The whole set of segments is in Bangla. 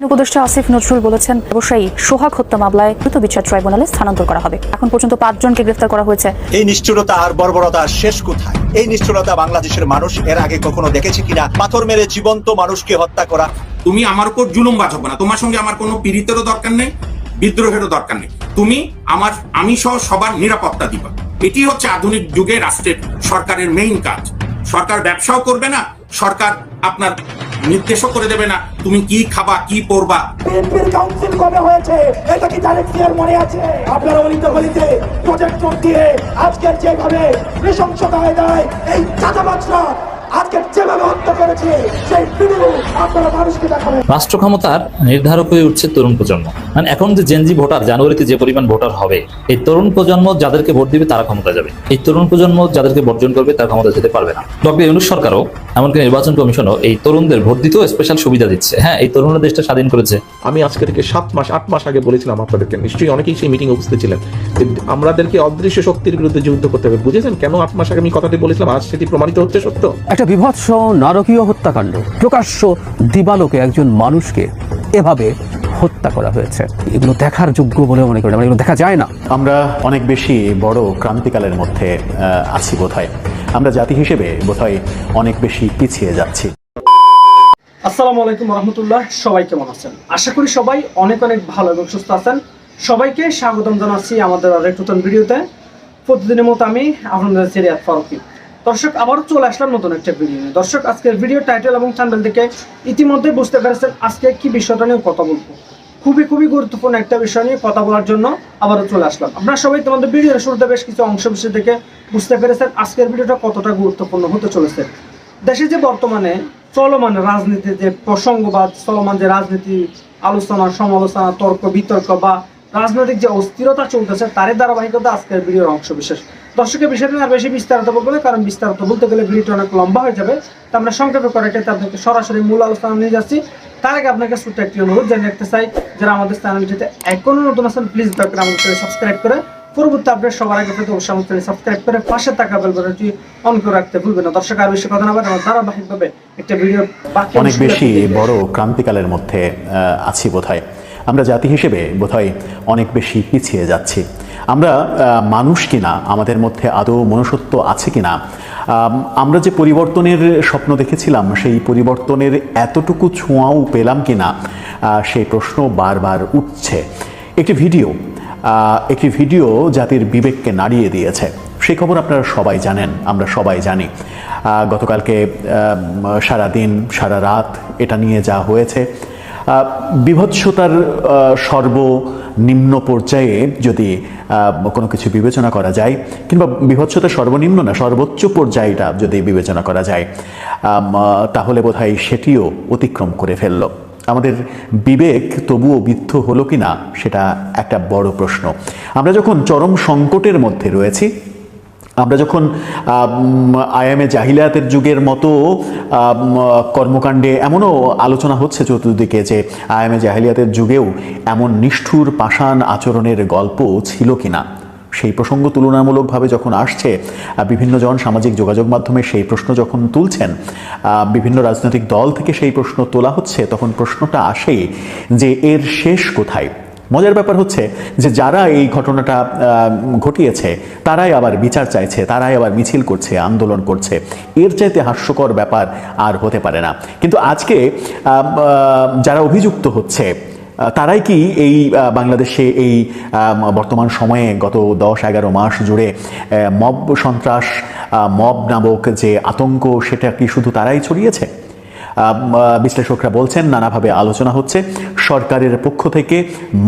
উপদেষ্টা আসিফ নজরুল বলেছেন ব্যবসায়ী সোহাগ হত্যা মামলায় দ্রুত বিচার ট্রাইব্যুনালে স্থানান্তর করা হবে। এখন পর্যন্ত পাঁচজনকে গ্রেফতার করা হয়েছে। এই নিষ্ঠুরতা আর বর্বরতা শেষ কোথায়? এই নিষ্ঠুরতা বাংলাদেশের মানুষ এর আগে কখনো দেখেছে কিনা? পাথর মেরে জীবন্ত মানুষকে হত্যা করা। তুমি আমার উপর জুলুম বাঁচাবো না। তোমার সঙ্গে আমার কোনো পীড়িতেরও দরকার নেই বিদ্রোহেরও দরকার নেই। তুমি আমার আমি সহ সবার নিরাপত্তা দিবা। এটি হচ্ছে আধুনিক যুগে রাষ্ট্রের সরকারের মেইন কাজ। সরকার ব্যবসাও করবে না সরকার আপনার নির্দেশও করে দেবে না। তুমি কি খাবা, কি পরবা? বিএনপির কাউন্সিল কবে হয়েছে? এটা কি তারেক জিয়ার মনে আছে? আপনারা অলিত গলিতে প্রজেক্টর দিয়ে আজকের যেভাবে নৃশংসতা হয়ে যায় এই চাঁদাবাজরা আজকে যেভাবে হত্যা করেছে সেই ভিডিও আপনারা মানুষকে দেখাবেন। রাষ্ট্র ক্ষমতার নির্ধারক হয়ে উঠছে তরুণ প্রজন্ম। মানে এখন যে জেনজি ভোটার জানুয়ারিতে যে পরিমাণ ভোটার হবে এই তরুণ প্রজন্ম যাদেরকে ভোট দিবে তারা ক্ষমতা যাবে। এই তরুণ প্রজন্ম যাদেরকে বর্জন করবে তারা ক্ষমতা যেতে পারবে না। ডক্টর ইউনুস সরকারও এমনকি নির্বাচন কমিশনও এই তরুণদের ভোট দিতেও স্পেশাল সুবিধা দিচ্ছে। হ্যাঁ এই তরুণরা দেশটা স্বাধীন করেছে। আমি আজকে থেকে সাত মাস আট মাস আগে বলেছিলাম আপনাদেরকে নিশ্চয়ই অনেকেই সেই মিটিং উপস্থিত ছিলেন যে আমাদেরকে অদৃশ্য শক্তির বিরুদ্ধে যুদ্ধ করতে হবে। বুঝেছেন? কেন আট মাস আগে আমি কথাটি বলেছিলাম? আজ সেটি প্রমাণিত হচ্ছে সত্য? একটা বিভৎস নারকীয় হত্যাকাণ্ড। প্রকাশ্য দিবালোকে একজন মানুষকে এভাবে হত্যা করা হয়েছে। এগুলো দেখার যোগ্য বলে মনে করি মানে এগুলো দেখা যায় না। আমরা অনেক বেশি বড় ক্রান্তিকালের মধ্যে আহ, আছি বোধহয়। আমরা জাতি হিসেবে বোধহয় অনেক বেশি পিছিয়ে যাচ্ছি। আসসালামু আলাইকুম রহমতুল্লাহ সবাই কেমন আছেন? আশা করি সবাই অনেক অনেক ভালো এবং সুস্থ আছেন। সবাইকে স্বাগতম জানাচ্ছি আমাদের আরেক নতুন ভিডিওতে। প্রতিদিনের মতো আমি আপনাদের সিরিয়াত ফারুকি। দর্শক, আবারও চলে আসলাম নতুন একটা ভিডিও নিয়ে। দর্শক, আজকের ভিডিও টাইটেল এবং চ্যানেল থেকে ইতিমধ্যে বুঝতে পেরেছেন আজকে কি বিষয়টা নিয়ে কথা বলব। খুবই খুবই গুরুত্বপূর্ণ একটা বিষয় নিয়ে কথা বলার জন্য আবারও চলে আসলাম। আপনারা সবাই তোমাদের ভিডিওর শুরুতে বেশ কিছু অংশ বিশেষ দেখে বুঝতে পেরেছেন আজকের ভিডিওটা কতটা গুরুত্বপূর্ণ হতে চলেছে। দেশে যে বর্তমানে চলমান রাজনীতি, যে প্রসঙ্গ বা চলমান যে রাজনীতি, আলোচনা, সমালোচনা, তর্ক, বিতর্ক বা রাজনৈতিক যে অস্থিরতা চলতেছে, তারই ধারাবাহিকতা আজকের ভিডিওর অংশ বিশেষ। দর্শকের বিষয়টা আর বেশি বিস্তারিত বলব না কারণ বিস্তারিত বলতে গেলে ভিডিওটা অনেক লম্বা হয়ে যাবে। তো আমরা সংক্ষেপে করে এটাতে আপনাকে সরাসরি মূল আলোচনা নিয়ে যাচ্ছি। তার আগে আপনাকে ছোট্ট একটি অনুরোধ জানিয়ে রাখতে চাই যারা আমাদের চ্যানেলটিতে এখনও নতুন আছেন প্লিজ দয়া করে আমাদের চ্যানেল সাবস্ক্রাইব করে পরবর্তী আপডেট সবার আগে পেতে অবশ্যই আমাদের সাবস্ক্রাইব করে পাশে থাকা বেল বাটনটি অন করে রাখতে ভুলবেন না। দর্শক আর বেশি কথা না বলে আমরা ধারাবাহিকভাবে একটা ভিডিও বাকি অনেক বেশি বড় ক্রান্তিকালের মধ্যে আছি বোধহয়। আমরা জাতি হিসেবে বোধহয় অনেক বেশি পিছিয়ে যাচ্ছি। আমরা মানুষ কিনা আমাদের মধ্যে আদৌ মনুষ্যত্ব আছে কিনা আম, আমরা যে পরিবর্তনের স্বপ্ন দেখেছিলাম সেই পরিবর্তনের এতটুকু ছোঁয়াও পেলাম কিনা সেই প্রশ্ন বারবার উঠছে। একটি ভিডিও একটি ভিডিও জাতির বিবেককে নাড়িয়ে দিয়েছে। সেই খবর আপনারা সবাই জানেন আমরা সবাই জানি। গতকালকে সারা দিন সারা রাত এটা নিয়ে যা হয়েছে। বিভৎসতার সর্বনিম্ন পর্যায়ে যদি কোনো কিছু বিবেচনা করা যায়, কিংবা বিভৎসতার সর্বনিম্ন না, সর্বোচ্চ পর্যায়টা যদি বিবেচনা করা যায় তাহলে বোধহয় সেটিও অতিক্রম করে ফেলল। আমাদের বিবেক তবুও বিদ্ধ হলো কি না সেটা একটা বড় প্রশ্ন। আমরা যখন চরম সংকটের মধ্যে রয়েছি আমরা যখন আয়ামে জাহিলিয়াতের যুগের মতো কর্মকাণ্ডে এমনও আলোচনা হচ্ছে চতুর্দিকে যে আয়ামে জাহিলিয়াতের যুগেও এমন নিষ্ঠুর পাষাণ আচরণের গল্প ছিল কিনা। সেই প্রসঙ্গ তুলনামূলকভাবে যখন আসছে আহ, বিভিন্ন জন সামাজিক যোগাযোগ মাধ্যমে সেই প্রশ্ন যখন তুলছেন বিভিন্ন রাজনৈতিক দল থেকে সেই প্রশ্ন তোলা হচ্ছে তখন প্রশ্নটা আসে যে এর শেষ কোথায়? মজার ব্যাপার হচ্ছে যে যারা এই ঘটনাটা ঘটিয়েছে, তারাই আবার বিচার চাইছে, তারাই আবার মিছিল করছে, আন্দোলন করছে। এর চাইতে হাস্যকর ব্যাপার আর হতে পারে না। কিন্তু আজকে যারা অভিযুক্ত হচ্ছে তারাই কি এই বাংলাদেশে এই বর্তমান সময়ে গত দশ, এগারো মাস জুড়ে মব সন্ত্রাস মব নামক যে আতঙ্ক, সেটা কি শুধু তারাই ছড়িয়েছে? বিশ্লেষকরা বলছেন, নানাভাবে আলোচনা হচ্ছে। সরকারের পক্ষ থেকে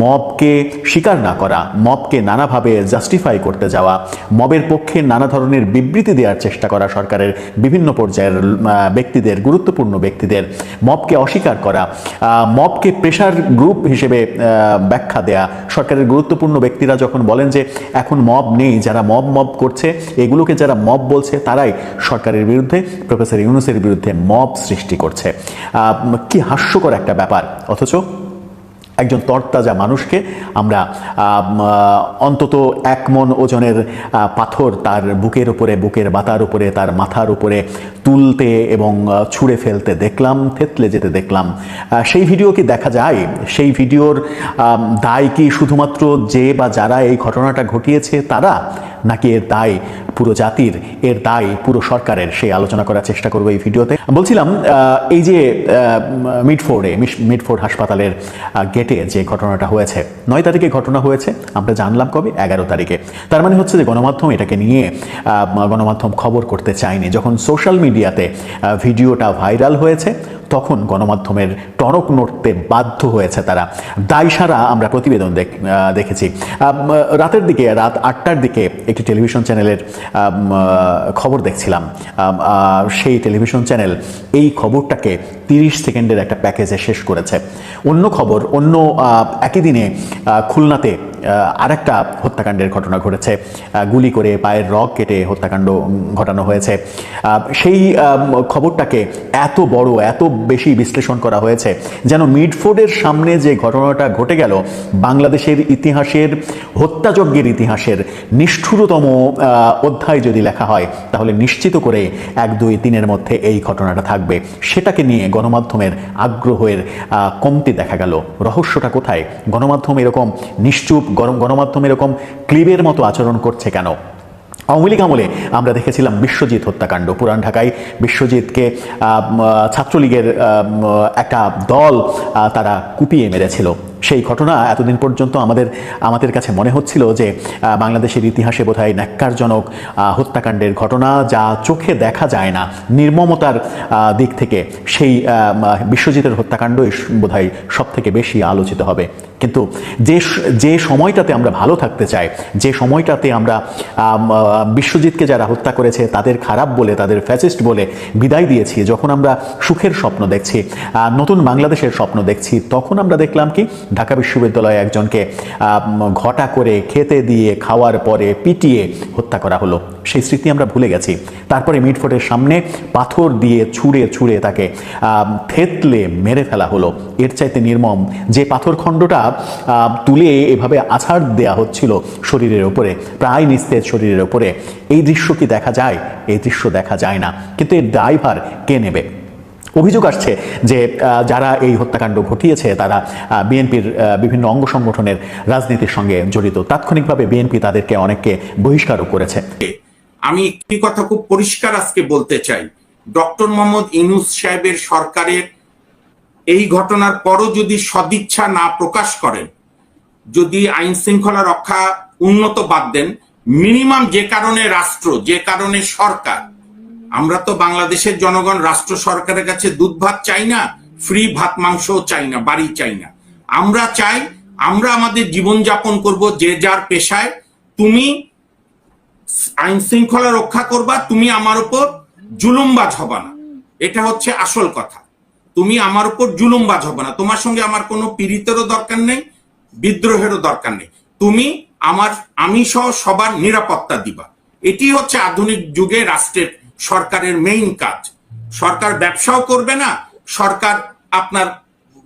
মবকে স্বীকার না করা, মবকে নানাভাবে জাস্টিফাই করতে যাওয়া, মবের পক্ষে নানা ধরনের বিবৃতি দেওয়ার চেষ্টা করা সরকারের বিভিন্ন পর্যায়ের ব্যক্তিদের, গুরুত্বপূর্ণ ব্যক্তিদের, মবকে অস্বীকার করা মবকে প্রেশার গ্রুপ হিসেবে ব্যাখ্যা দেয়া। সরকারের গুরুত্বপূর্ণ ব্যক্তিরা যখন বলেন যে এখন মব নেই, যারা মব মব করছে, এগুলোকে যারা মব বলছে, তারাই সরকারের বিরুদ্ধে, প্রফেসর ইউনুসের বিরুদ্ধে মব সৃষ্টি করছে। কি হাস্যকর একটা ব্যাপার। অথচ একজন তরতাজা মানুষকে আমরা অন্তত এক মন ওজনের পাথর তার বুকের উপরে বুকের বাতার উপরে তার মাথার উপরে তুলতে এবং ছুঁড়ে ফেলতে দেখলাম থেতলে যেতে দেখলাম। সেই ভিডিও কি দেখা যায়? সেই ভিডিওর দায় কি শুধুমাত্র যে বা যারা এই ঘটনাটা ঘটিয়েছে তারা নাকি এর দায় পুরো জাতির এর দায় পুরো সরকারের? সেই আলোচনা করার চেষ্টা করব এই ভিডিওতে। বলছিলাম এই যে মিডফোর্ডে মিডফোর্ড হাসপাতালের আহ, গেটে যে ঘটনাটা হয়েছে। নয় তারিখে ঘটনা হয়েছে, আমরা জানলাম কবে? এগারো তারিখে। তার মানে হচ্ছে যে গণমাধ্যম এটাকে নিয়ে গণমাধ্যম খবর করতে চায়নি। যখন সোশ্যাল মিডিয়াতে ভিডিওটা ভাইরাল হয়েছে, তখন গণমাধ্যমের টনক নড়তে বাধ্য হয়েছে তারা। দায়সারা আমরা প্রতিবেদন দেখ- দেখেছি। রাতের দিকে, রাত আটটার দিকে একটি টেলিভিশন চ্যানেলের খবর দেখছিলাম। সেই টেলিভিশন চ্যানেল এই খবরটাকে তিরিশ সেকেন্ডের একটা প্যাকেজে শেষ করেছে। অন্য খবর, অন্য আহ, একই দিনে খুলনাতে আরেকটা হত্যাকাণ্ডের ঘটনা ঘটেছে। গুলি করে পায়ের রগ কেটে হত্যাকাণ্ড ঘটানো হয়েছে। সেই খবরটাকে এত বড়, এত বেশি বিশ্লেষণ করা হয়েছে যেন মিডফোর্ডের সামনে যে ঘটনাটা ঘটে গেল, বাংলাদেশের ইতিহাসের, হত্যাযজ্ঞের ইতিহাসের নিষ্ঠুরতম অধ্যায় যদি লেখা হয়, তাহলে নিশ্চিত করে এক, দুই, তিনের মধ্যে এই ঘটনাটা থাকবে। সেটাকে নিয়ে গণমাধ্যমের আগ্রহের কমতি দেখা গেল। রহস্যটা কোথায়? গণমাধ্যম এরকম নিশ্চুপ গরম গণমাধ্যম এরকম ক্লিবের মতো আচরণ করছে কেন? আওয়ামী লীগ আমলে আমরা দেখেছিলাম বিশ্বজিৎ হত্যাকাণ্ড। পুরান ঢাকায় বিশ্বজিৎকে ছাত্রলীগের একটা দল তারা কুপিয়ে মেরেছিল। সেই ঘটনা এতদিন পর্যন্ত আমাদের আমাদের কাছে মনে হচ্ছিল যে বাংলাদেশের ইতিহাসে বোধহয় ন্যাক্কারজনক হত্যাকাণ্ডের ঘটনা যা চোখে দেখা যায় না, নির্মমতার দিক থেকে সেই বিশ্বজিতের হত্যাকাণ্ড বোধহয় সব থেকে বেশি আলোচিত হবে। কিন্তু যে যে সময়টাতে আমরা ভালো থাকতে চাই, যে সময়টাতে আমরা বিশ্বজিৎকে যারা হত্যা করেছে, তাদের খারাপ বলে, তাদের ফ্যাসিস্ট বলে বিদায় দিয়েছি, যখন আমরা সুখের স্বপ্ন দেখছি নতুন বাংলাদেশের স্বপ্ন দেখছি, তখন আমরা দেখলাম কি ঢাকা বিশ্ববিদ্যালয়ে একজনকে ঘটা করে খেতে দিয়ে খাওয়ার পরে পিটিয়ে হত্যা করা হলো। সেই স্মৃতি আমরা ভুলে গেছি। তারপরে মিটফোর্টের সামনে পাথর দিয়ে ছুঁড়ে ছুঁড়ে তাকে থেতলে মেরে ফেলা হলো। এর চাইতে নির্মম যে পাথরখণ্ডটা আহ, তুলে এভাবে আছাড় দেয়া হচ্ছিল শরীরের উপরে প্রায় নিস্তেজ শরীরের উপরে এই দৃশ্য কি দেখা যায়? এই দৃশ্য দেখা যায় না। কিন্তু এর ড্রাইভার কে নেবে? অভিযোগ আসছে যে যারা এই হত্যাকাণ্ড ঘটিয়েছে, তারা বিএনপির বিভিন্ন অঙ্গ সংগঠনের রাজনীতির সঙ্গে জড়িত। তাৎক্ষণিকভাবে বিএনপি তাদেরকে অনেককে বহিষ্কারও করেছে। আমি একটি কথা খুব পরিষ্কার আজকে বলতে চাই। ডক্টর মোহাম্মদ ইনুস সাহেবের সরকারের এই ঘটনার পরও যদি সদিচ্ছা না প্রকাশ করেন, যদি আইন শৃঙ্খলা রক্ষা উন্নত বাদ দেন, মিনিমাম যে কারণে রাষ্ট্র, যে কারণে সরকার আমরা তো বাংলাদেশের জনগণ, রাষ্ট্র সরকারের কাছে দুধ ভাত চাই না ফ্রি ভাত মাংস চাই না, বাড়ি চাই না। আমরা চাই, আমরা আমাদের জীবন যাপন করব যে যার পেশায়। তুমি আইন শৃঙ্খলা রক্ষা করবা, তুমি আমার উপর জুলুমবাজ হবা না। এটা হচ্ছে আসল কথা। তুমি আমার উপর জুলুমবাজ হবে না। তোমার সঙ্গে আমার কোনো পীড়িতেরও দরকার নেই, বিদ্রোহেরও দরকার নেই। তুমি আমার, আমি সহ সবার নিরাপত্তা দিবা। এটি হচ্ছে আধুনিক যুগে রাষ্ট্রের সরকারের মেইন কাজ। সরকার ব্যবসাও করবে না, সরকার আপনার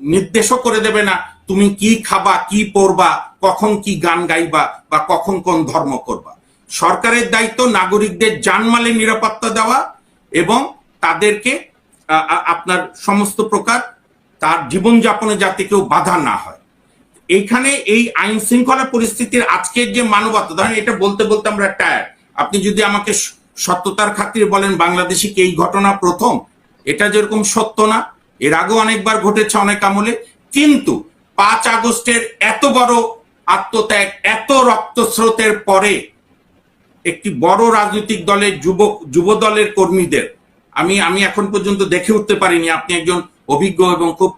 নির্দেশও করে দেবে না, তুমি কি খাবা, কি পরবা, কখন কি গান গাইবা বা কখন কোন ধর্ম করবা। সরকারের দায়িত্ব নাগরিকদের জানমালের নিরাপত্তা দেওয়া এবং তাদেরকে আপনার সমস্ত প্রকার তার জীবনযাপনে যাতে কেউ বাধা না হয়। এইখানে এই আইন শৃঙ্খলা পরিস্থিতির আজকের যে মানবতা, ধরেন এটা বলতে বলতে আমরা টায়ার আপনি যদি আমাকে সত্যতার খাতিরে বলেন বাংলাদেশে কি এই ঘটনা প্রথম? এটা যেরকম সত্য না এর আগেও অনেকবার ঘটেছে অনেক আমলে কিন্তু পাঁচ আগস্টের এত বড় আত্মত্যাগ এত রক্তস্রোতের পরে একটি বড় রাজনৈতিক দলের যুবক যুব দলের কর্মীদের আমি আমি এখন পর্যন্ত দেখে উঠতে পারিনি আপনি একজন অভিজ্ঞ এবং খুব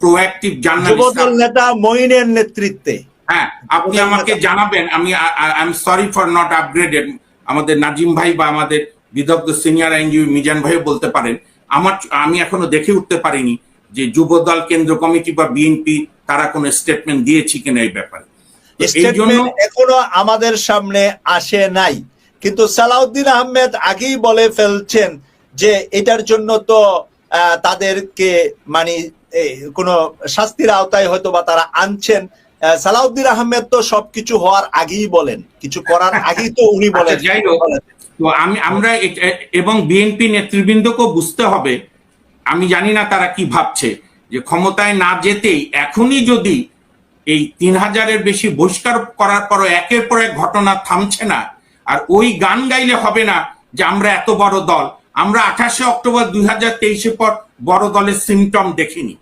প্রোঅ্যাক্টিভ জার্নালিস্ট নেতা মঈনের নেতৃত্বে। হ্যাঁ আপনি আমাকে জানাবেন আমি I am sorry for not upgraded আমাদের নাজিম ভাই বা আমাদের বিদগ্ধ সিনিয়র আইনজীবী মিজান ভাইও বলতে পারেন আমার আমি এখনও দেখে উঠতে পারিনি যে যুবদল কেন্দ্র কমিটি বা বিএনপি তারা কোনো স্টেটমেন্ট দিয়েছে কিনা এই ব্যাপারে। এখনও আমাদের সামনে আসে নাই। কিন্তু সালাউদ্দিন আহমেদ আগেই বলে ফেলছেন যে এটার জন্য তো আহ, তাদেরকে মানে কোনো শাস্তির আওতায় হয়তো বা তারা আনছেন। সালাউদ্দিন আহমেদ তো সবকিছু হওয়ার আগেই বলেন কিছু করার আগেই তো উনি বলেন। আচ্ছা, যাই হোক তো আমি আমরা এবং বিএনপি নেতৃবৃন্দকেও বুঝতে হবে আমি জানি না তারা কি ভাবছে যে ক্ষমতায় না যেতেই এখনই যদি এই তিন হাজারের বেশি বহিষ্কার করার পরও একের পর এক ঘটনা থামছে না আর ওই গান গাইলে হবে না যে আমরা এত বড় দল। আমরা আঠাশে অক্টোবর দুই হাজার তেইশে পর বড় দলের সিমটম দেখিনি।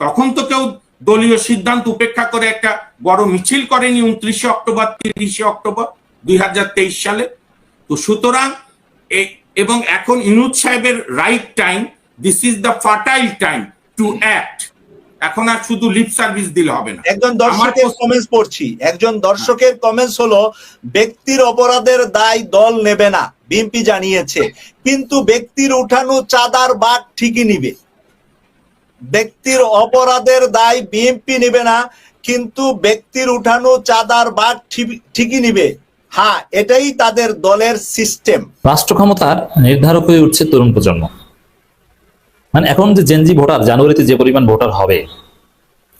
তখন তো কেউ দলীয় সিদ্ধান্ত উপেক্ষা করে একটা বড় মিছিল করেনি উনত্রিশে অক্টোবর তিরিশে অক্টোবর দুই হাজার তেইশ সালে। তো সুতরাং এবং এখন ইনুদ সাহেবের right time this is the fertile time to act এখন আর শুধু লিপ সার্ভিস দিলে হবে না। একজন দর্শকের কমেন্টস পড়ছি। একজন দর্শকের কমেন্টস হলো ব্যক্তির অপরাধের দায় দল নেবে না বিএনপি জানিয়েছে। কিন্তু ব্যক্তির উঠানো চাঁদার বাঘ ঠিকই নিবে। ব্যক্তির অপরাধের দায় বিএনপি নেবে না, কিন্তু ব্যক্তির উঠানো চাঁদার ঠি- ঠিকই নিবে। হ্যাঁ এটাই তাদের দলের সিস্টেম। রাষ্ট্র ক্ষমতার নির্ধারক হয়ে উঠছে তরুণ প্রজন্ম। মানে এখন যে জেনজি ভোটার, জানুয়ারিতে যে পরিমাণ ভোটার হবে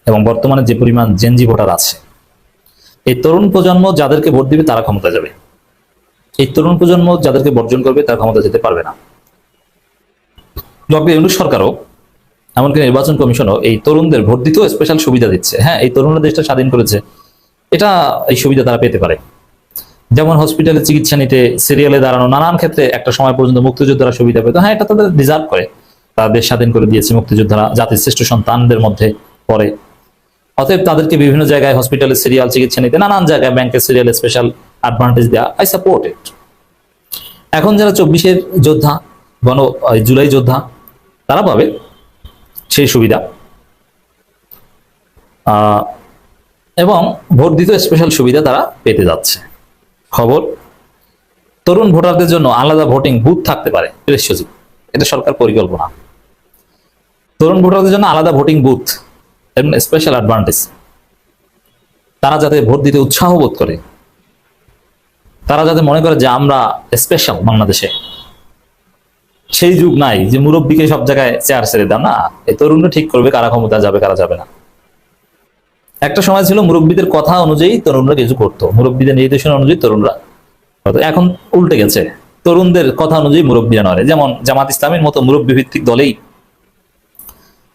এবং বর্তমানে যে পরিমাণ জেনজি ভোটার আছে, এই তরুণ প্রজন্ম যাদেরকে ভোট দিবে তারা ক্ষমতা যাবে। এই তরুণ প্রজন্ম যাদেরকে বর্জন করবে তারা ক্ষমতা যেতে পারবে না। ডক্টর ইউনুস সরকারও এমনকি নির্বাচন কমিশনও এই তরুণদের ভোট দিতেও স্পেশাল সুবিধা দিচ্ছে। হ্যাঁ এই তরুণরা দেশটা স্বাধীন করেছে। এটা এই সুবিধা তারা পেতে পারে। যেমন হসপিটালে চিকিৎসা নিতে সিরিয়ালে দাঁড়ানো, নানান ক্ষেত্রে একটা সময় পর্যন্ত মুক্তিযোদ্ধারা সুবিধা পেত। হ্যাঁ এটা তাদের ডিজার্ভ করে। তারা দেশ স্বাধীন করে দিয়েছে মুক্তিযোদ্ধারা, জাতির শ্রেষ্ঠ সন্তানদের মধ্যে পড়ে। অতএব তাদেরকে বিভিন্ন জায়গায় হসপিটালে সিরিয়াল চিকিৎসা নিতে, নানান জায়গায় ব্যাংকের সিরিয়ালে স্পেশাল অ্যাডভান্টেজ দেওয়া আই সাপোর্ট ইট এখন যারা চব্বিশের যোদ্ধা, গণ জুলাই যোদ্ধা, তারা পাবে সেই সুবিধা। এবং ভোট স্পেশাল সুবিধা তারা পেতে যাচ্ছে। খবর, তরুণ ভোটারদের জন্য আলাদা ভোটিং বুথ থাকতে পারে সচিব এটা সরকার পরিকল্পনা। তরুণ ভোটারদের জন্য আলাদা ভোটিং বুথ এবং স্পেশাল অ্যাডভান্টেজ তারা যাতে ভোট দিতে উৎসাহ বোধ করে, তারা যাতে মনে করে যে আমরা স্পেশাল বাংলাদেশে। সেই যুগ নাই যে মুরব্বীকে সব জায়গায় চেয়ার ছেড়ে দাও। না এই তরুণরা ঠিক করবে কারা ক্ষমতা যাবে, কারা যাবে না। একটা সময় ছিল মুরব্বীদের কথা অনুযায়ী তরুণরা কিছু করতো। মুরব্বীদের নির্দেশনা অনুযায়ী তরুণরা এখন উল্টে গেছে। তরুণদের কথা অনুযায়ী মুরব্বীরা নয় যেমন জামাত ইসলামের মতো মুরব্বী ভিত্তিক দলেই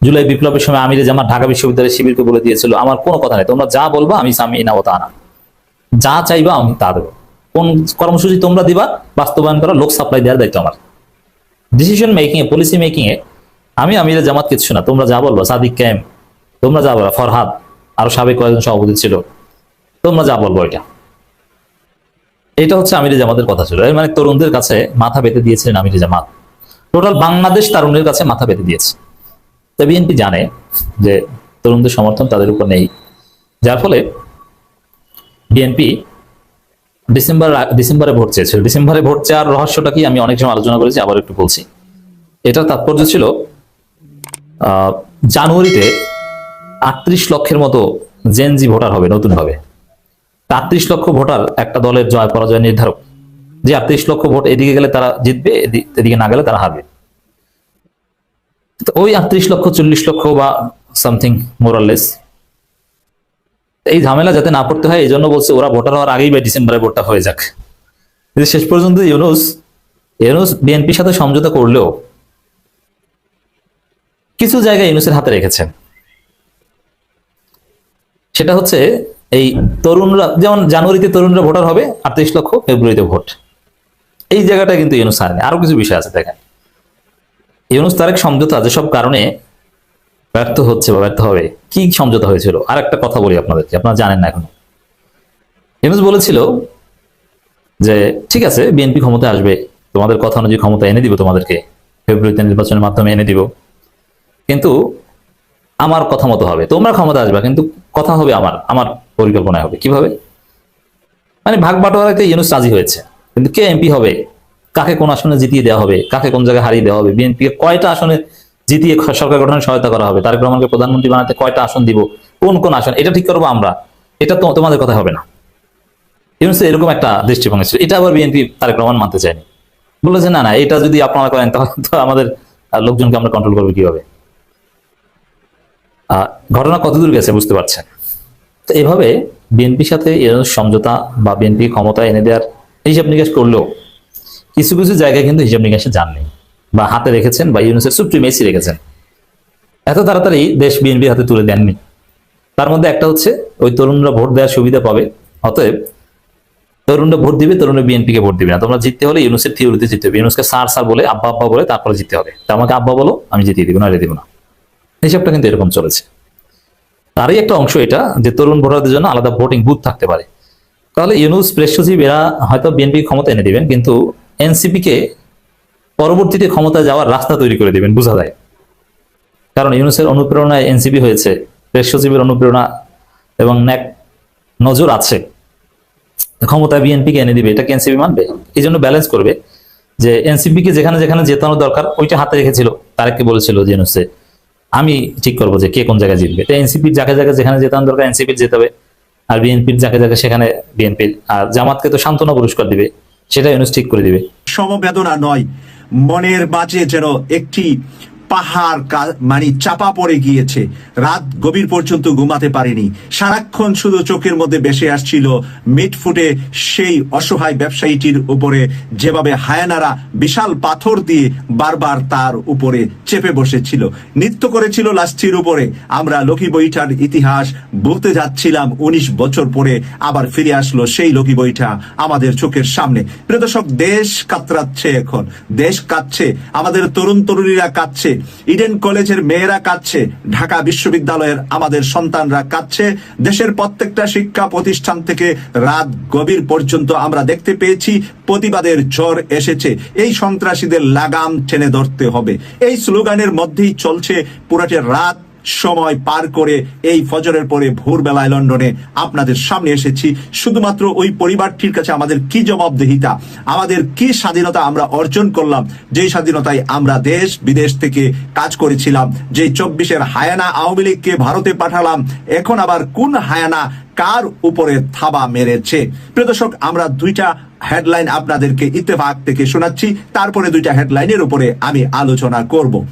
জুলাই বিপ্লবের সময় আমিরে জামাত ঢাকা বিশ্ববিদ্যালয়ের শিবিরকে বলে দিয়েছিল, আমার কোনো কথা নেই। তোমরা যা বলবা আমি সামি না তা না। যা চাইবা আমি তা দেবো। কোন কর্মসূচি তোমরা দিবা, বাস্তবায়ন করা, লোক সাপ্লাই দেওয়ার দায়িত্ব আমার। ডিসিশন মেকিং এ পলিসি মেকিং এ আমি আমিরে জামাত কিছু না। তোমরা যা বলবা, সাদিক ক্যাম। তোমরা যা বলবা, ফরহাদ, আরও সাবেক কয়েকজন সভাপতি ছিল। তোমরা যা বলব এটা এটা হচ্ছে আমিরে জামাতের কথা ছিল। মানে তরুণদের কাছে মাথা পেতে দিয়েছিলেন আমিরে জামাত। টোটাল বাংলাদেশ তরুণের কাছে মাথা পেতে দিয়েছে। তো বিএনপি জানে যে তরুণদের সমর্থন তাদের উপর নেই। যার ফলে বিএনপি ডিসেম্বর, ডিসেম্বরে ভোট চেয়েছিল। ডিসেম্বরে ভোট চেয়ার রহস্যটা কি? আমি অনেক সময় আলোচনা করেছি, আবার একটু বলছি। এটার তাৎপর্য ছিল জানুয়ারিতে আটত্রিশ লক্ষের মতো জেনজি ভোটার হবে নতুন ভাবে আটত্রিশ লক্ষ ভোটার একটা দলের জয়, পরাজয় নির্ধারক। যে আটত্রিশ লক্ষ ভোট এদিকে গেলে তারা জিতবে, এদি- এদিকে না গেলে তারা হারবে। ওই আটত্রিশ লক্ষ, চল্লিশ লক্ষ বা সামথিং মোরালেস এই ঝামেলা যাতে না পড়তে হয় এই জন্য বলছে ওরা ভোটার হওয়ার আগেই বা ডিসেম্বরে ভোটটা হয়ে যাক। শেষ পর্যন্ত ইউনুস ইউনুস বিএনপির সাথে সমঝোতা করলেও কিছু জায়গায় ইউনুসের হাতে রেখেছেন। সেটা হচ্ছে এই তরুণরা, যেমন জানুয়ারিতে তরুণরা ভোটার হবে, আটত্রিশ লক্ষ, ফেব্রুয়ারিতে ভোট। এই জায়গাটা কিন্তু ইউনুস হারেনি আরও কিছু বিষয় আছে, দেখেন। ইউনুস তারেক সমঝোতা যেসব কারণে ব্যর্থ হচ্ছে বা ব্যর্থ হবে, কি সমঝোতা হয়েছিল? আর একটা কথা বলি আপনাদেরকে, আপনারা জানেন না এখনও। ইউনুস বলেছিল যে, ঠিক আছে, বিএনপি ক্ষমতায় আসবে, তোমাদের কথা অনুযায়ী ক্ষমতা এনে দিব তোমাদেরকে, ফেব্রুয়ারিতে নির্বাচনের মাধ্যমে এনে দিব। কিন্তু আমার কথা মতো হবে, তোমরা ক্ষমতা আসবে, কিন্তু কথা হবে আমার আমার পরিকল্পনায় হবে। কীভাবে? মানে ভাগ বাটোয়ারাতে ইউনুস রাজি হয়েছে। কিন্তু কে এমপি হবে? কাকে কোন আসনে জিতিয়ে দেওয়া হবে? কাকে কোন জায়গায় হারিয়ে দেওয়া হবে? বিএনপি কয়টা আসনে জিতিয়ে সরকার গঠনে সহায়তা করা হবে। তারেক রহমানকে প্রধানমন্ত্রী বানাতে কয়টা আসন দিব? কোন কোন আসন? এটা ঠিক করব আমরা। এটা তো তোমাদের কথা হবে না। ইউনুসের এরকম একটা দৃষ্টিভঙ্গি ছিল। এটা আবার বিএনপি তারেক রহমান মানতে চায়নি। বলেছে, না না, এটা যদি আপনারা করেন, তাহলে তো আমাদের লোকজনকে আমরা কন্ট্রোল করব কীভাবে? ঘটনা কতদূর গেছে বুঝতে পারছেন? তো এভাবে বিএনপির সাথে সমঝোতা বা বিএনপি ক্ষমতা এনে দেওয়ার হিসাব নিকাশ করলেও কিছু কিছু জায়গায় কিন্তু হিসাব নিকাশে যাননি। বা হাতে রেখেছেন বা ইউনুসের সুপ্রিমেসি রেখেছেন। এত তাড়াতাড়ি দেশ বিএনপির হাতে তুলে দেননি। তার মধ্যে একটা হচ্ছে, ওই তরুণরা ভোট দেওয়ার সুবিধা পাবে, অতএব তরুণরা ভোট দিবে, তরুণরা বিএনপি কে ভোট দিবে না। তোমরা জিততে হলে ইউনুসের থিওরিতে জিততে হবে। ইউনুসকে স্যার স্যার বলে আব্বা আব্বা বলে তারপরে জিততে হবে। তা আমাকে আব্বা বলো, আমি জিতিয়ে দিব না দিব না। হিসাবটা কিন্তু এরকম চলেছে। তারই একটা অংশ এটা, যে তরুণ ভোটারদের জন্য আলাদা ভোটিং বুথ থাকতে পারে। তাহলে ইউনুস প্রেস সচিব এরা হয়তো বিএনপি ক্ষমতা এনে দিবেন, কিন্তু এনসিপি কে পরবর্তীতে ক্ষমতা যাওয়ার রাস্তা তৈরি করে দিবেন, বোঝা যায়। কারণ ইউনুসের অনুপ্রেরণায় এনসিপি হয়েছে প্রেস সচিবের অনুপ্রেরণা এবং ন্যাক নজর আছে। ক্ষমতা বিএনপি কে এনে দিবে এটা কি এনসিপি মানবে? এই জন্য ব্যালেন্স করবে যে এনসিপি কে যেখানে যেখানে জেতানো দরকার, ওইটা হাতে রেখেছিল। তারেককে বলেছিল যে, ইউনুসে, আমি ঠিক করব যে কে কোন জায়গায় জিতবে। তো এনসিপির জায়গায় জায়গায় যেখানে জেতানো দরকার, এনসিপির জেতাবে আর বিএনপির জায়গায় জায়গায় সেখানে বিএনপির, আর জামাতকে তো সান্ত্বনা পুরস্কার দিবে সেটা ইউনুস ঠিক করে দিবে। সমবেদনা নয় মনের বাঁচে যেন একটি পাহাড় মানে চাপা পড়ে গিয়েছে। রাত গভীর পর্যন্ত ঘুমাতে পারেনি। সারাক্ষণ শুধু চোখের মধ্যে বেসে আসছিল মিট ফুটে সেই অসহায় ব্যবসায়ীটির উপরে। যেভাবে হায়ানারা বিশাল পাথর দিয়ে বারবার তার উপরে চেপে বসেছিল। নৃত্য করেছিল লাস্টির উপরে। আমরা লক্ষ্মী বইটার ইতিহাস বলতে যাচ্ছিলাম উনিশ বছর পরে আবার ফিরে আসলো সেই লক্ষ্মী বইটা আমাদের চোখের সামনে। প্রিয় দর্শক, দেশ কাতরাচ্ছে এখন। দেশ কাঁদছে। আমাদের তরুণ তরুণীরা কাঁদছে। ইডেন কলেজের মেয়েরা কাঁদছে, ঢাকা বিশ্ববিদ্যালয়ের আমাদের সন্তানরা কাঁদছে, দেশের প্রত্যেকটা শিক্ষা প্রতিষ্ঠান থেকে রাত গভীর পর্যন্ত আমরা দেখতে পেয়েছি, প্রতিবাদের ঝড় এসেছে, এই সন্ত্রাসীদের লাগাম টেনে ধরতে হবে। এই স্লোগানের মধ্যেই চলছে পুরাটে রাত সময় পার করে এই ফজরের পরে ভোরবেলায় লন্ডনে আপনাদের সামনে এসেছি। শুধুমাত্র ওই পরিবারটির কাছে আমাদের কি জবাবদেহিতা? আমাদের কি স্বাধীনতা আমরা অর্জন করলাম? যেই স্বাধীনতায় আমরা দেশ বিদেশ থেকে কাজ করেছিলাম, যে চব্বিশের হায়ানা আওয়ামী লীগকে ভারতে পাঠালাম, এখন আবার কোন হায়ানা কার উপরে থাবা মেরেছে? প্রিয় দর্শক, আমরা দুইটা হেডলাইন আপনাদেরকে ইত্তেফাক থেকে শোনাচ্ছি, তারপরে দুইটা হেডলাইনের উপরে আমি আলোচনা করব।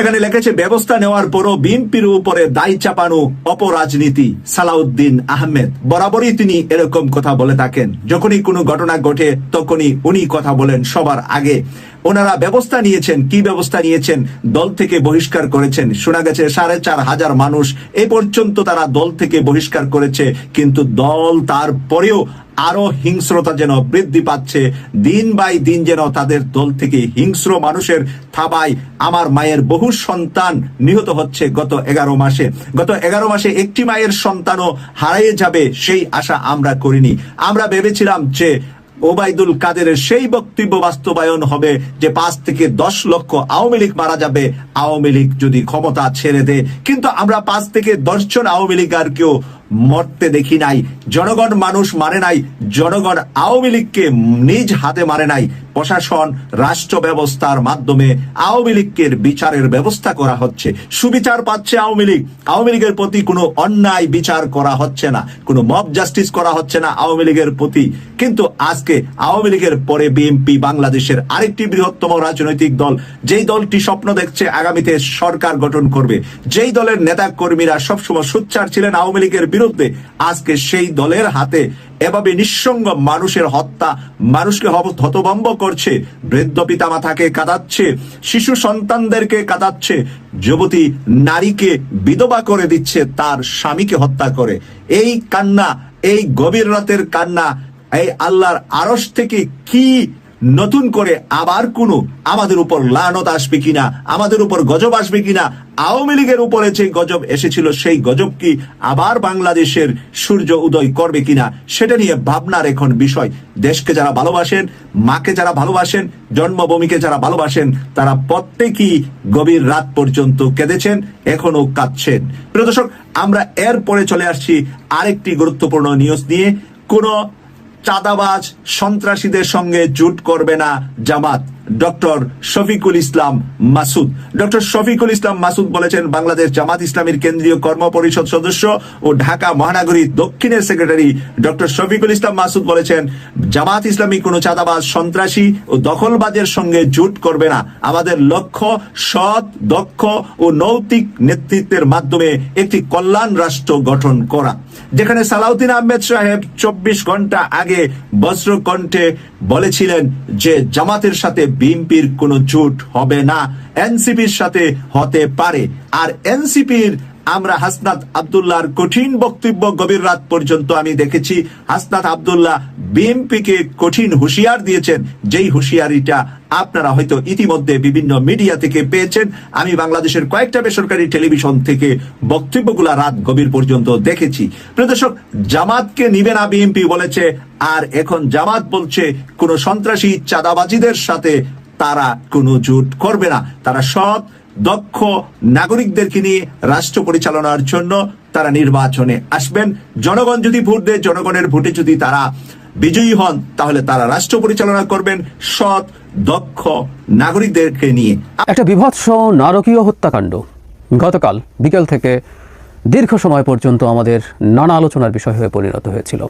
এখানে লেখেছে, ব্যবস্থা নেওয়ার পরও বিএনপির উপরে দায় চাপানো অপরাজনীতি। সালাউদ্দিন আহমেদ, বরাবরই তিনি এরকম কথা বলে থাকেন। যখনই কোনো ঘটনা ঘটে, তখনই উনি কথা বলেন সবার আগে। ওনারা ব্যবস্থা নিয়েছেন। কি ব্যবস্থা নিয়েছেন? দল থেকে বহিষ্কার করেছেন। শোনা গেছে, সাড়ে চার হাজার মানুষ এ পর্যন্ত তারা দল থেকে বহিষ্কার করেছে, কিন্তু দল তারপরেও আরও হিংস্রতা যেন বৃদ্ধি পাচ্ছে, দিন বাই দিন যেন তাদের দল থেকে হিংস্র মানুষের থাবায় আমার মায়ের বহু সন্তান নিহত হচ্ছে গত এগারো মাসে। গত এগারো মাসে একটি মায়ের সন্তানও হারিয়ে যাবে সেই আশা আমরা করিনি। আমরা ভেবেছিলাম যে ওবায়দুল কাদেরের সেই বক্তব্য বাস্তবায়ন হবে যে পাঁচ থেকে দশ লক্ষ আওয়ামী লীগ মারা যাবে, আওয়ামী লীগ যদি ক্ষমতা ছেড়ে দেয়। কিন্তু আমরা পাঁচ থেকে দশজন আওয়ামী লীগ আর কেউ মরতে দেখি নাই, জনগণ মানুষ মানে নাই, জনগণ আওয়ামী লীগকে নিজ হাতে মারে নাই। প্রশাসন, রাষ্ট্র ব্যবস্থার মাধ্যমে আওয়ামী লীগের বিচারের ব্যবস্থা করা হচ্ছে। সুবিচার পাচ্ছে আওয়ামী লীগ। আওয়ামী লীগের প্রতি কোনো অন্যায় বিচার করা হচ্ছে না, কোনো মব জাস্টিস করা হচ্ছে না আওয়ামী লীগের প্রতি। কিন্তু আজকে আওয়ামী লীগের পরে বিএনপি, বাংলাদেশের আরেকটি বৃহত্তম রাজনৈতিক দল, যেই দলটি স্বপ্ন দেখছে আগামীতে সরকার গঠন করবে। যেই দলের নেতা কর্মীরা সবসময় সোচ্চার ছিলেন আওয়ামী লীগের আজকে সেই দলের হাতে এভাবে নিঃসঙ্গ মানুষের হত্যা, মানুষকে হতভম্ব করছে, বৃদ্ধ পিতামাতাকে কাঁদাচ্ছে, শিশু সন্তানদেরকে কাঁদাচ্ছে, যুবতী নারীকে বিধবা করে দিচ্ছে, তার স্বামীকে হত্যা করে। এই কান্না, এই গভীর রাতের কান্না, এই আল্লাহর আরস থেকে কি নতুন করে আবার কোনো আমাদের উপর লানত আসবে কিনা, আমাদের উপর গজব আসবে কিনা, আওয়ামী লীগের উপরে যে গজব এসেছিল, সেই গজব কি আবার বাংলাদেশের সূর্য উদয় করবে কিনা, সেটা নিয়ে ভাবনার এখন বিষয়। দেশকে যারা ভালোবাসেন, মাকে যারা ভালোবাসেন, জন্মভূমিকে যারা ভালোবাসেন, তারা প্রত্যেকই গভীর রাত পর্যন্ত কেঁদেছেন এখনও কাঁদছেন। প্রিয় দর্শক, আমরা এরপরে চলে আসছি আরেকটি গুরুত্বপূর্ণ নিউজ নিয়ে। কোনো চাঁদাবাজ সন্ত্রাসীদের সঙ্গে জুট করবে না জামাত। ডক্টর শফিকুল ইসলাম মাসুদ। ডক্টর শফিকুল ইসলাম মাসুদ বলেছেন, বাংলাদেশ জামাত ইসলামীর কেন্দ্রীয় কর্ম পরিষদ সদস্য ও ঢাকা মহানগরী দক্ষিণের সেক্রেটারি ডক্টর শফিকুল ইসলাম মাসুদ বলেছেন, জামাত ইসলামী কোনো চাঁদাবাজ, সন্ত্রাসী ও দখলবাজের সঙ্গে জোট করবে না। আমাদের লক্ষ্য সৎ, দক্ষ ও নৈতিক নেতৃত্বের মাধ্যমে একটি কল্যাণ রাষ্ট্র গঠন করা। যেখানে সালাউদ্দিন আহমেদ সাহেব চব্বিশ ঘণ্টা আগে বজ্রকণ্ঠে বলেছিলেন যে, জামাতের সাথে বিএনপির কোনো জোট হবে না। এনসিপির সাথে হতে পারে। আর এনসিপির আমরা হাসনাত আবদুল্লাহর কঠিন বক্তব্য গভীর রাত পর্যন্ত আমি দেখেছি। হাসনাত আবদুল্লাহ বিএনপিকে কঠিন হুঁশিয়ার দিয়েছেন। যেই হুঁশিয়ারিটা আপনারা হয়তো ইতিমধ্যে বিভিন্ন মিডিয়া থেকে পেয়েছেন। আমি বাংলাদেশের কয়েকটা বেসরকারি টেলিভিশন থেকে বক্তব্যগুলা রাত গভীর পর্যন্ত দেখেছি। প্রিয় দর্শক, জামাতকে নিবে না বিএনপি বলেছে, আর এখন জামাত বলছে, কোন সন্ত্রাসী চাঁদাবাজিদের সাথে তারা কোনো জোট করবে না। তারা সৎ দক্ষ নাগরিকদেরকে নিয়ে রাষ্ট্র পরিচালনার জন্য তারা নির্বাচনে আসবেন। জনগণ যদি ভোট দেয়, জনগণের ভোটে যদি তারা বিজয়ী হন, তাহলে তারা রাষ্ট্র পরিচালনা করবেন সৎ, দক্ষ নাগরিকদেরকে নিয়ে। একটা বিভৎস নারকীয় হত্যাকাণ্ড। গতকাল বিকেল থেকে দীর্ঘ সময় পর্যন্ত আমাদের নানা আলোচনার বিষয় হয়ে পরিণত হয়েছিল।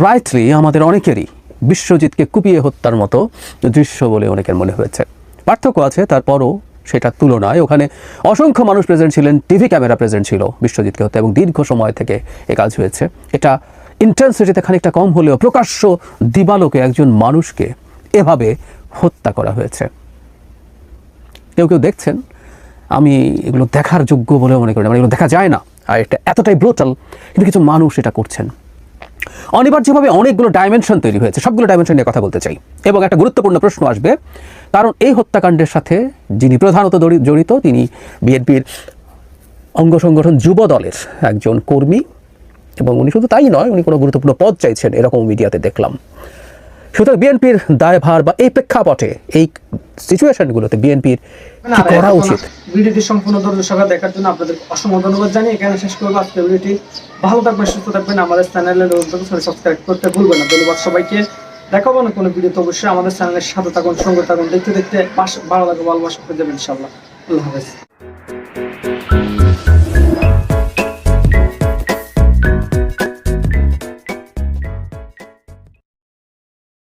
রাইটলি আমাদের অনেকেরই বিশ্বজিৎকে কুপিয়ে হত্যার মতো দৃশ্য বলে অনেকের মনে হয়েছে। পার্থক্য আছে, তারপরও সেটার তুলনায়। ওখানে অসংখ্য মানুষ প্রেজেন্ট ছিলেন, টিভি ক্যামেরা প্রেজেন্ট ছিল বিশ্বজিৎকে হত্যা এবং দীর্ঘ সময় থেকে এ কাজ হয়েছে। এটা ইন্টেন্সিটিতে খানিকটা কম হলেও প্রকাশ্য দিবালোকে একজন মানুষকে এভাবে হত্যা করা হয়েছে। কেউ কেউ দেখছেন, আমি এগুলো দেখার যোগ্য বলে মনে করি মানে এগুলো দেখা যায় না, আর এটা এতটাই ব্রুটাল কিন্তু কিছু মানুষ এটা করছেন। অনিবার্যভাবে অনেকগুলো ডাইমেনশন তৈরি হয়েছে। সবগুলো ডাইমেনশন নিয়ে কথা বলতে চাই। এবং একটা গুরুত্বপূর্ণ প্রশ্ন আসবে, কারণ এই হত্যাকাণ্ডের সাথে যিনি প্রধানত জড়িত, তিনি বিএনপির অঙ্গ সংগঠন যুব দলের একজন কর্মী। এবং উনি শুধু তাই নয়, উনি কোনো গুরুত্বপূর্ণ পদ চাইছেন এরকম মিডিয়াতে দেখলাম। সুতরাং বিএনপির দায়ভার বা এই প্রেক্ষাপটে এই সিচুয়েশনগুলোতে বিএনপির কি করা উচিত? ভিডিওটি সম্পূর্ণ সহকারে দেখার জন্য আপনাদের অসংখ্য ধন্যবাদ জানিয়ে এখানে শেষ করব। আজকে ভিডিওটি ভালো থাকবেন সুস্থ থাকবেন। আমাদের চ্যানেলের সাবস্ক্রাইব করতে ভুলবেন না। ধন্যবাদ সবাইকে। দেখাবো না কোনো ভিডিও তো অবশ্যই। আমাদের চ্যানেলের সাথে থাকুন সঙ্গে থাকুন। দেখতে দেখতে পাশ- ভালো লাগবে ভালোবাসা পেয়ে যাবেন ইনশাল্লাহ আল্লাহ হাফেজ।